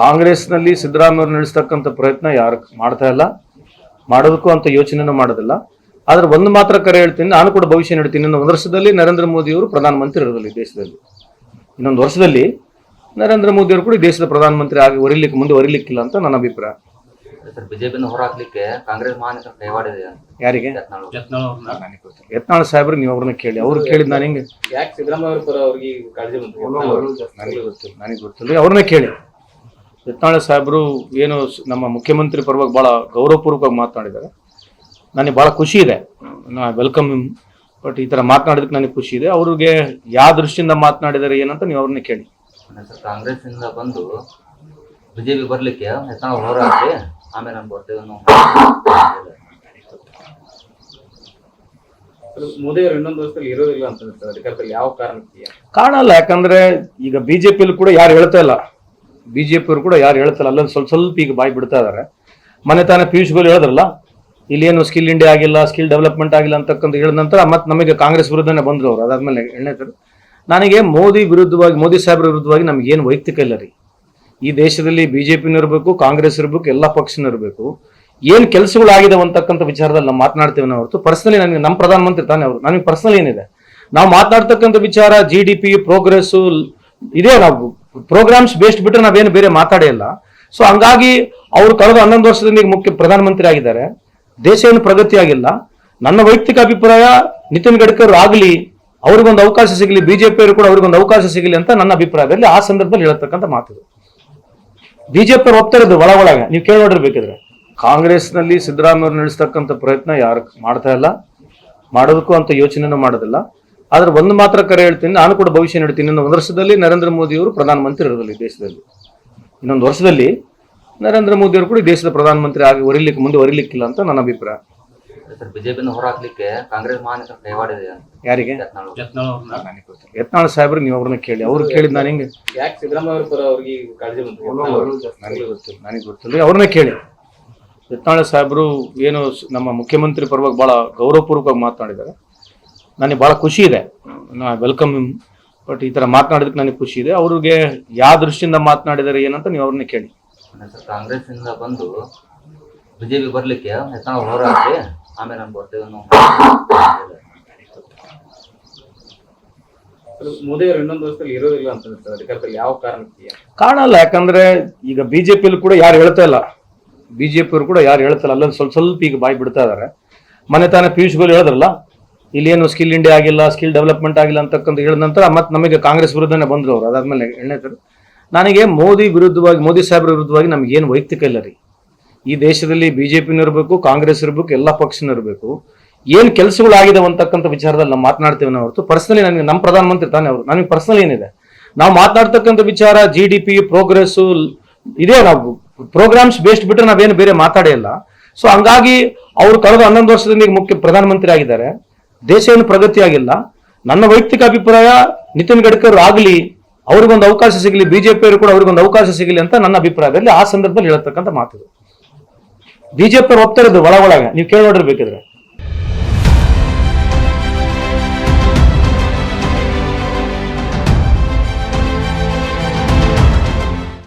ಕಾಂಗ್ರೆಸ್ನಲ್ಲಿ ಸಿದ್ದರಾಮಯ್ಯ ನಡೆಸ್ತಕ್ಕಂಥ ಪ್ರಯತ್ನ ಯಾರು ಮಾಡ್ತಾ ಇಲ್ಲ ಮಾಡೋದಕ್ಕೂ ಅಂತ ಯೋಚನೆನೂ ಮಾಡೋದಿಲ್ಲ. ಆದ್ರೆ ಒಂದು ಮಾತ್ರ ಕರೆ ಹೇಳ್ತೀನಿ ನಾನು ಕೂಡ ಭವಿಷ್ಯ ನೀಡ್ತೀನಿ ಇನ್ನೊಂದು ವರ್ಷದಲ್ಲಿ ನರೇಂದ್ರ ಮೋದಿ ಅವರು ಪ್ರಧಾನಮಂತ್ರಿ ಇರೋದಿಲ್ಲ ದೇಶದಲ್ಲಿ. ಇನ್ನೊಂದು ವರ್ಷದಲ್ಲಿ ನರೇಂದ್ರ ಮೋದಿ ಅವರು ಕೂಡ ದೇಶದ ಪ್ರಧಾನಮಂತ್ರಿ ಆಗಿ ಒರಿಲಿಕ್ಕೆ ಮುಂದೆ ಒರಿಲಿಕ್ಕಿಲ್ಲ ಅಂತ ನನ್ನ ಅಭಿಪ್ರಾಯ. ಹೊರಹಾಕ್ಲಿಕ್ಕೆ ಕಾಂಗ್ರೆಸ್ ಮಹಾನೇತರ ಯಾರಿಗೆ? ಯತ್ನಾಳ್ ಸಾಹೇಬ್ರು ನೀವು ಅವ್ರನ್ನ ಕೇಳಿ. ಅವ್ರು ಕೇಳಿದ್ ನಾನು ಹಿಂಗೆ? ಯಾಕೆ ಸಿದ್ದರಾಮಯ್ಯ ಅವ್ರಿಗೆ ಕಾಳಜಿ ಗೊತ್ತಿಲ್ಲ ನನಗೆ ಗೊತ್ತಿಲ್ಲ. ಅವ್ರನ್ನೇ ಕೇಳಿ. ಯತ್ನಾಳ ಸಾಹೇಬರು ಏನು ನಮ್ಮ ಮುಖ್ಯಮಂತ್ರಿ ಪರವಾಗಿ ಭಾಳ ಗೌರವಪೂರ್ವಕವಾಗಿ ಮಾತನಾಡಿದ್ದಾರೆ. ನನಗೆ ಭಾಳ ಖುಷಿ ಇದೆ. ನಾ ವೆಲ್ಕಮ್ ಬಟ್ ಈ ತರ ಮಾತನಾಡಿದಕ್ಕೆ ನನಗೆ ಖುಷಿ ಇದೆ. ಅವ್ರಿಗೆ ಯಾವ ದೃಷ್ಟಿಯಿಂದ ಮಾತನಾಡಿದ್ದಾರೆ ಏನಂತ ನೀವು ಅವ್ರನ್ನ ಕೇಳಿ. ಸರ್ ಕಾಂಗ್ರೆಸ್ ಇಂದ ಬಂದು ಬಿಜೆಪಿ ಬರ್ಲಿಕ್ಕೆ ಯತ್ನಾಳ್ ಹೋರಾಡಿ ಆಮೇಲೆ ನಾನು ಬರ್ತೇವೆ ಅನ್ನೋ ಮೋದಿ ಅವರು ಇನ್ನೊಂದು ವರ್ಷದಲ್ಲಿ ಇರೋದಿಲ್ಲ ಅಂತ ಅಧಿಕಾರದಲ್ಲಿ ಯಾವ ಕಾರಣಕ್ಕೆ? ಕಾರಣ ಅಲ್ಲ ಯಾಕಂದ್ರೆ ಈಗ ಬಿಜೆಪಿಲಿ ಕೂಡ ಯಾರು ಹೇಳ್ತಾ ಇಲ್ಲ. ಬಿಜೆಪಿ ಅವರು ಕೂಡ ಯಾರು ಹೇಳ್ತಾರೆ ಅಲ್ಲೊಂದು ಸ್ವಲ್ಪ ಸ್ವಲ್ಪ ಈಗ ಬಾಯಿ ಬಿಡ್ತಾ ಇದಾರೆ. ಮನೆ ತಾನೇ ಪಿಯೂಷ್ ಗೋಯಲ್ ಹೇಳಿದ್ರಲ್ಲ ಏನು ಸ್ಕಿಲ್ ಇಂಡಿಯಾ ಆಗಿಲ್ಲ, ಸ್ಕಿಲ್ ಡೆವಲಪ್ಮೆಂಟ್ ಆಗಿಲ್ಲ ಅಂತಕ್ಕಂಥ ಹೇಳಿದ ನಂತರ ಮತ್ತೆ ನಮಗೆ ಕಾಂಗ್ರೆಸ್ ವಿರುದ್ಧನೇ ಬಂದರು ಅವರು ಅದಾದ್ಮೇಲೆ ಎಣ್ಣೆತರು. ನನಗೆ ಮೋದಿ ವಿರುದ್ಧವಾಗಿ, ಮೋದಿ ಸಾಹೇಬ್ರ ವಿರುದ್ಧವಾಗಿ ನಮ್ಗೆ ಏನು ವೈಯಕ್ತಿಕ ಇಲ್ಲ ರೀ. ಈ ದೇಶದಲ್ಲಿ ಬಿಜೆಪಿನೂ ಇರಬೇಕು, ಕಾಂಗ್ರೆಸ್ ಇರಬೇಕು, ಎಲ್ಲ ಪಕ್ಷನೂ ಇರಬೇಕು. ಏನು ಆಗಿದೆ ಅಂತಕ್ಕಂಥ ವಿಚಾರದಲ್ಲಿ ನಾವು ಮಾತನಾಡ್ತೇವೆ ನಾವು ಹೊರತು ಪರ್ಸನಲಿ ನನಗೆ ನಮ್ಮ ಪ್ರಧಾನಮಂತ್ರಿ ತಾನೇ ಅವರು. ನನಗೆ ಪರ್ಸನಲಿ ಏನಿದೆ. ನಾವು ಮಾತನಾಡ್ತಕ್ಕಂಥ ವಿಚಾರ ಜಿ ಡಿ ಪಿ ಪ್ರೋಗ್ರೆಸ್ ಇದೇ ನಾವು ಪ್ರೋಗ್ರಾಮ್ಸ್ ಬೇಸ್ಡ್ ಬಿಟ್ಟರೆ ನಾವೇನು ಬೇರೆ ಮಾತಾಡೇ ಇಲ್ಲ. ಸೊ ಹಂಗಾಗಿ ಅವರು ಕಳೆದ ಹನ್ನೊಂದು ವರ್ಷದಿಂದ ಈಗ ಮುಖ್ಯ ಪ್ರಧಾನಮಂತ್ರಿ ಆಗಿದ್ದಾರೆ. ದೇಶ ಏನು ಪ್ರಗತಿ ಆಗಿಲ್ಲ ನನ್ನ ವೈಯಕ್ತಿಕ ಅಭಿಪ್ರಾಯ, ನಿತಿನ್ ಗಡ್ಕರ್ ಆಗಲಿ, ಅವ್ರಿಗೊಂದು ಅವಕಾಶ ಸಿಗಲಿ ಬಿಜೆಪಿಯವರು ಕೂಡ ಅವ್ರಿಗೊಂದು ಅವಕಾಶ ಸಿಗಲಿ ಅಂತ ನನ್ನ ಅಭಿಪ್ರಾಯದಲ್ಲಿ ಆ ಸಂದರ್ಭದಲ್ಲಿ ಹೇಳತಕ್ಕಂಥ ಮಾತು ಬಿಜೆಪಿ ಅವರು ಒಪ್ತಾ ಇರೋದು ಒಳ ಒಳಗೆ ನೀವು ಕೇಳಿ ನೋಡಿರ್ಬೇಕಿದ್ರೆ ಕಾಂಗ್ರೆಸ್ನಲ್ಲಿ ಸಿದ್ದರಾಮಯ್ಯ ನಡೆಸ್ತಕ್ಕಂಥ ಪ್ರಯತ್ನ ಯಾರು ಮಾಡ್ತಾ ಇಲ್ಲ. ಮಾಡೋದಕ್ಕೂ ಅಂತ ಯೋಚನೆನೂ ಮಾಡೋದಿಲ್ಲ. ಆದ್ರೆ ಒಂದು ಮಾತ್ರ ಕರೆ ಹೇಳ್ತೀನಿ ನಾನು ಕೂಡ ಭವಿಷ್ಯ ನೀಡ್ತೀನಿ ಇನ್ನೊಂದು ವರ್ಷದಲ್ಲಿ ನರೇಂದ್ರ ಮೋದಿ ಅವರು ಪ್ರಧಾನಮಂತ್ರಿ ಇರೋದಿಲ್ಲ ದೇಶದಲ್ಲಿ. ಇನ್ನೊಂದು ವರ್ಷದಲ್ಲಿ ನರೇಂದ್ರ ಮೋದಿ ಅವರು ಕೂಡ ದೇಶದ ಪ್ರಧಾನಮಂತ್ರಿ ಆಗಿ ಒರಿಲಿಕ್ಕೆ ಮುಂದೆ ಒರಿಲಿಕ್ಕಿಲ್ಲ ಅಂತ ನನ್ನ ಅಭಿಪ್ರಾಯ. ಸರ್ ಬಿಜೆಪಿನ ಹೊರಹಾಕ್ಲಿಕ್ಕೆ ಕಾಂಗ್ರೆಸ್ ಕೈವಾಡಿದೆ ಯಾರಿಗೆ? ಯತ್ನಾಳ್ ನನಗೆ ಗೊತ್ತಿಲ್ಲ. ಯತ್ನಾಳ್ ಸಾಹೇಬ್ರು ನೀವು ಅವ್ರನ್ನ ಕೇಳಿ. ಅವ್ರು ಕೇಳಿದ್ ನಾನು ಹಿಂಗೆ? ನನಗೆ ಗೊತ್ತಿಲ್ಲ ನನಗೆ ಗೊತ್ತಿಲ್ಲ. ಅವ್ರನ್ನ ಕೇಳಿ. ಯತ್ನಾಳ ಸಾಹೇಬರು ಏನು ಸ್- ನಮ್ಮ ಮುಖ್ಯಮಂತ್ರಿ ಪರವಾಗಿ ಬಹಳ ಗೌರವಪೂರ್ವಕವಾಗಿ ಮಾತನಾಡಿದ್ದಾರೆ. ನನಗೆ ಬಹಳ ಖುಷಿ ಇದೆ. ನಾ ವೆಲ್ಕಮ್ ಬಟ್ ಈ ತರ ಮಾತನಾಡಿದಕ್ಕೆ ನನಗೆ ಖುಷಿ ಇದೆ. ಅವ್ರಿಗೆ ಯಾವ ದೃಷ್ಟಿಯಿಂದ ಮಾತನಾಡಿದಾರೆ ಏನಂತ ನೀವು ಅವ್ರನ್ನ ಕೇಳಿ. ಸರ್ ಕಾಂಗ್ರೆಸ್ ಇಂದ ಬಂದು ಬಿಜೆಪಿ ಬರ್ಲಿಕ್ಕೆ ಹೋರಾಡಿ ಆಮೇಲೆ ನಾನು ಬರ್ತೇವೆ ಅನ್ನೋ ಮೋದಿ ಅವರು ಇನ್ನೊಂದು ವರ್ಷದಲ್ಲಿ ಇರೋದಿಲ್ಲ ಅಂತ ಅಧಿಕಾರದಲ್ಲಿ ಯಾವ ಕಾರಣಕ್ಕೆ? ಕಾರಣ ಅಲ್ಲ ಯಾಕಂದ್ರೆ ಈಗ ಬಿಜೆಪಿಯಲ್ಲಿ ಕೂಡ ಯಾರು ಹೇಳ್ತಾ ಇಲ್ಲ. ಬಿಜೆಪಿ ಅವರು ಕೂಡ ಯಾರು ಹೇಳ್ತಾ ಇಲ್ಲ. ಅಲ್ಲೊಂದು ಸ್ವಲ್ಪ ಸ್ವಲ್ಪ ಈಗ ಬಾಯಿ ಬಿಡ್ತಾ ಇದಾರೆ. ಮನೆ ತಾನೇ ಪಿಯೂಷ್ ಗೋಯಲ್ ಹೇಳಿದ್ರಲ್ಲ ಇಲ್ಲಿ ಏನು ಸ್ಕಿಲ್ ಇಂಡಿಯಾ ಆಗಿಲ್ಲ ಸ್ಕಿಲ್ ಡೆವಲಪ್ಮೆಂಟ್ ಆಗಿಲ್ಲ ಅಂತಕ್ಕಂತ ಹೇಳಿದ ನಂತರ ಮತ್ತೆ ನಮಗೆ ಕಾಂಗ್ರೆಸ್ ವಿರುದ್ಧನೇ ಬಂದ್ರು ಅವರು. ಅದಾದ್ಮೇಲೆ ಎಣ್ಣೆತರು ನನಗೆ ಮೋದಿ ವಿರುದ್ಧವಾಗಿ, ಮೋದಿ ಸಾಹೇಬ್ರ ವಿರುದ್ಧವಾಗಿ ನಮ್ಗೆ ಏನು ವೈಯಕ್ತಿಕ ಇಲ್ಲ ರೀ. ಈ ದೇಶದಲ್ಲಿ ಬಿಜೆಪಿನೂ ಇರಬೇಕು, ಕಾಂಗ್ರೆಸ್ ಇರಬೇಕು, ಎಲ್ಲ ಪಕ್ಷನೂ ಇರಬೇಕು. ಏನು ಕೆಲಸಗಳು ಆಗಿದಾವೆ ಅಂತಕ್ಕಂಥ ವಿಚಾರದಲ್ಲಿ ನಾವು ಮಾತನಾಡ್ತೇವೆ ನಾವು ಹೊರತು. ಪರ್ಸನಲಿ ನನಗೆ ನಮ್ಮ ಪ್ರಧಾನಮಂತ್ರಿ ತಾನೇ ಅವರು. ನನಗೆ ಪರ್ಸನಲ್ ಏನಿದೆ. ನಾವು ಮಾತನಾಡ್ತಕ್ಕಂಥ ವಿಚಾರ ಜಿ ಡಿ ಪಿ ಪ್ರೋಗ್ರೆಸ್ ಇದೇ ನಾವು. ಪ್ರೋಗ್ರಾಮ್ಸ್ ಬೇಸ್ಡ್ ಬಿಟ್ಟರೆ ನಾವೇನು ಬೇರೆ ಮಾತಾಡೇ ಇಲ್ಲ. ಸೊ ಹಂಗಾಗಿ ಅವರು ಕಳೆದ ಹನ್ನೊಂದು ವರ್ಷದಿಂದ ಈಗ ಮುಖ್ಯ ಪ್ರಧಾನಮಂತ್ರಿ ಆಗಿದ್ದಾರೆ. ದೇಶ ಏನು ಪ್ರಗತಿಯಾಗಿಲ್ಲ ನನ್ನ ವೈಯಕ್ತಿಕ ಅಭಿಪ್ರಾಯ, ನಿತಿನ್ ಗಡ್ಕರ್ ಆಗಲಿ, ಅವ್ರಿಗೊಂದು ಅವಕಾಶ ಸಿಗಲಿ ಬಿಜೆಪಿಯವರು ಕೂಡ ಅವ್ರಿಗೊಂದು ಅವಕಾಶ ಸಿಗಲಿ ಅಂತ ನನ್ನ ಅಭಿಪ್ರಾಯದಲ್ಲಿ ಆ ಸಂದರ್ಭದಲ್ಲಿ ಹೇಳತಕ್ಕಂಥ ಮಾತು ಬಿಜೆಪಿ ಒಪ್ತಾ ಇರೋದು ಒಳ ನೀವು ಕೇಳಿ ನೋಡಿರ್ಬೇಕಿದ್ರೆ.